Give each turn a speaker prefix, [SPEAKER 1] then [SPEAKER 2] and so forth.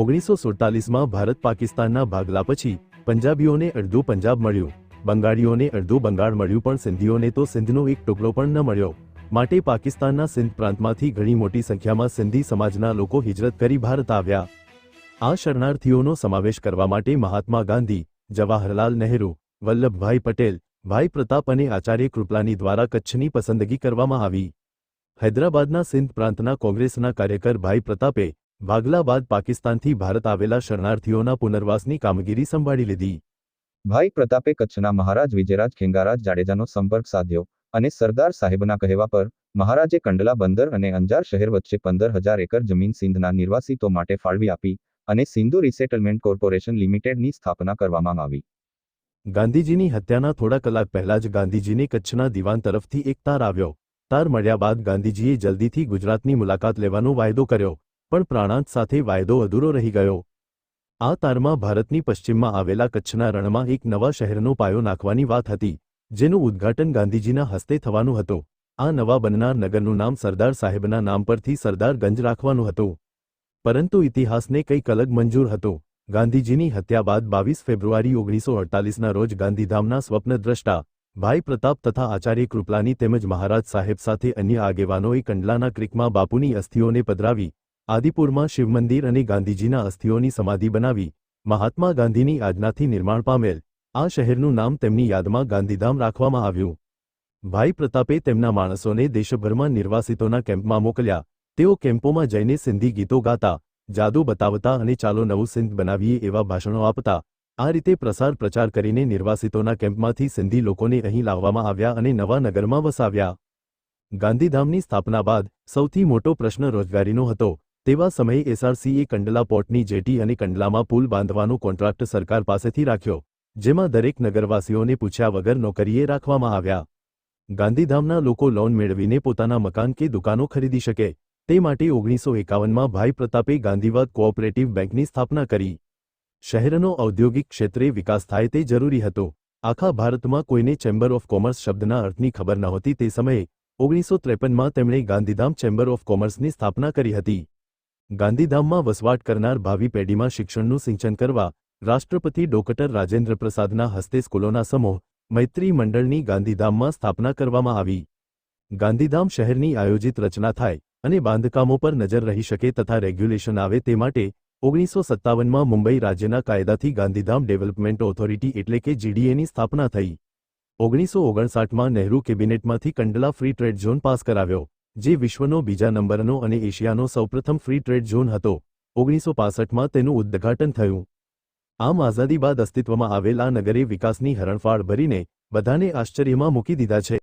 [SPEAKER 1] ઓગણીસો સુડતાલીસમાં ભારત પાકિસ્તાનના ભાગલા પછી પંજાબીઓને અડધું પંજાબ મળ્યું. બંગાળીઓને અડધું બંગાળ મળ્યું પણ સિંધીઓને તો સિંધનો એક ટુકડો પણ ન મળ્યો. માટે પાકિસ્તાનના સિંધ પ્રાંતમાંથી ઘણી મોટી સંખ્યામાં સિંધી સમાજના લોકો હિજરત કરી ભારત આવ્યા. આ શરણાર્થીઓનો સમાવેશ કરવા માટે મહાત્મા ગાંધી, જવાહરલાલ નહેરુ, વલ્લભભાઈ પટેલ, ભાઈ પ્રતાપ અને આચાર્ય કૃપલાની દ્વારા કચ્છની પસંદગી કરવામાં આવી. હૈદરાબાદના સિંધ પ્રાંતના કોંગ્રેસના કાર્યકર ભાઈ પ્રતાપે ભાગલા બાદ પાકિસ્તાનથી ભારત આવેલા શરણાર્થીઓના પુનર્વાસની કામગીરી સંભાળી લીધી.
[SPEAKER 2] ભાઈ પ્રતાપે કચ્છના મહારાજ વિજયરાજ ખેંગારાજ જાડેજાનો સંપર્ક સાધ્યો અને સરદાર સાહેબના કહેવા પર મહારાજે કંડલા બંદર અને અંજાર શહેર વચ્ચે પંદર હજાર એકર જમીન સિંધના નિર્વાસિતો માટે ફાળવી આપી અને સિંધુ રિસેટલમેન્ટ કોર્પોરેશન લિમિટેડની સ્થાપના કરવામાં આવી.
[SPEAKER 1] ગાંધીજીની હત્યાના થોડા કલાક પહેલા જ ગાંધીજીને કચ્છના દિવાન તરફથી એક તાર આવ્યો. તાર મળ્યા બાદ ગાંધીજીએ જલ્દીથી ગુજરાતની મુલાકાત લેવાનો વાયદો કર્યો. પણ પ્રાણાંત સાથે વાયદો અધૂરો રહી ગયો. આ તારમાં ભારતની પશ્ચિમમાં આવેલા કચ્છના રણમાં એક નવા શહેરનો પાયો નાખવાની વાત હતી, જેનું ઉદ્ઘાટન ગાંધીજીના હસ્તે થવાનું હતું. આ નવા બનનાર નગરનું નામ સરદાર સાહેબના નામ પરથી સરદાર ગંજ રાખવાનું હતું. પરંતુ ઇતિહાસને કંઈક અલગ મંજૂર હતો. ગાંધીજીની હત્યા બાદ બાવીસ ફેબ્રુઆરી ઓગણીસો અડતાલીસના રોજ ગાંધીધામના સ્વપ્નદ્રષ્ટા, ભાઈ પ્રતાપ તથા આચાર્ય કૃપલાની તેમજ મહારાજ સાહેબ સાથે અન્ય આગેવાનોએ કંડલાના ક્રિકમાં બાપુની અસ્થિઓને પધરાવી આદિપુરમાં શિવમંદિર અને ગાંધીજીના અસ્થિઓની સમાધિ બનાવી મહાત્મા ગાંધીની આજ્ઞાથી નિર્માણ પામેલ. આ શહેરનું નામ તેમની યાદમાં ગાંધીધામ રાખવામાં આવ્યું. ભાઈ પ્રતાપે તેમના માણસોને દેશભરમાં નિર્વાસિતોના કેમ્પમાં મોકલ્યા. તેઓ કેમ્પોમાં જઈને સિંધી ગીતો ગાતા, જાદુ બતાવતા અને ચાલો નવું સિંધ બનાવીએ એવા ભાષણો આપતા. આ રીતે પ્રસાર પ્રચાર કરીને નિર્વાસિતોના કેમ્પમાંથી સિંધી લોકોને અહીં લાવવામાં આવ્યા અને નવા નગરમાં વસાવ્યા. ગાંધીધામની સ્થાપના બાદ સૌથી મોટો પ્રશ્ન રોજગારીનો હતો. તેવા સમયે એસઆરસીએ કંડલા પોર્ટની જેટી અને કંડલામાં પુલ બાંધવાનો કોન્ટ્રાક્ટ સરકાર પાસેથી રાખ્યો, જેમાં દરેક નગરવાસીઓને પૂછ્યા વગર નોકરીએ રાખવામાં આવ્યા. ગાંધીધામના લોકો લોન મેળવીને પોતાના મકાન કે દુકાનો ખરીદી શકે, તે માટે ઓગણીસો એકાવનમાં ભાઈ પ્રતાપે ગાંધીવાદ કોઓપરેટિવ બેંકની સ્થાપના કરી. શહેરનો ઔદ્યોગિક ક્ષેત્રે વિકાસ થાય તે જરૂરી હતો. આખા ભારતમાં કોઈને ચેમ્બર ઓફ કોમર્સ શબ્દના અર્થની ખબર નહોતી તે સમયે, ઓગણીસો ત્રેપનમાં તેમણે ગાંધીધામ ચેમ્બર ઓફ કોમર્સની સ્થાપના કરી હતી. ગાંધીધામમાં વસવાટ કરનાર ભાવિ પેઢીમાં શિક્ષણનું સિંચન કરવા રાષ્ટ્રપતિ ડોક્ટર રાજેન્દ્ર પ્રસાદના હસ્તે સ્કૂલોના સમૂહ મૈત્રી મંડળની ગાંધીધામમાં સ્થાપના કરવામાં આવી. ગાંધીધામ શહેરની આયોજિત રચના થાય અને બાંધકામો પર નજર રહી શકે તથા રેગ્યુલેશન આવે તે માટે ઓગણીસો સત્તાવનમાં મુંબઈ રાજ્યના કાયદાથી ગાંધીધામ ડેવલપમેન્ટ ઓથોરિટી એટલે કે જીડીએની સ્થાપના થઈ. ઓગણીસો ઓગણસાઠમાં Nehru કેબિનેટમાંથી Kandla free trade zone pass કરાવ્યો. જે વિશ્વનો બીજા નંબરનો અને એશિયાનો સૌપ્રથમ ફ્રી ટ્રેડ ઝોન હતો. ઓગણીસો પાસઠમાં તેનું ઉદ્ઘાટન થયું. આમ આઝાદી બાદ અસ્તિત્વમાં આવેલ આ નગરે વિકાસની હરણફાળ ભરીને બધાને આશ્ચર્યમાં મૂકી દીધા છે.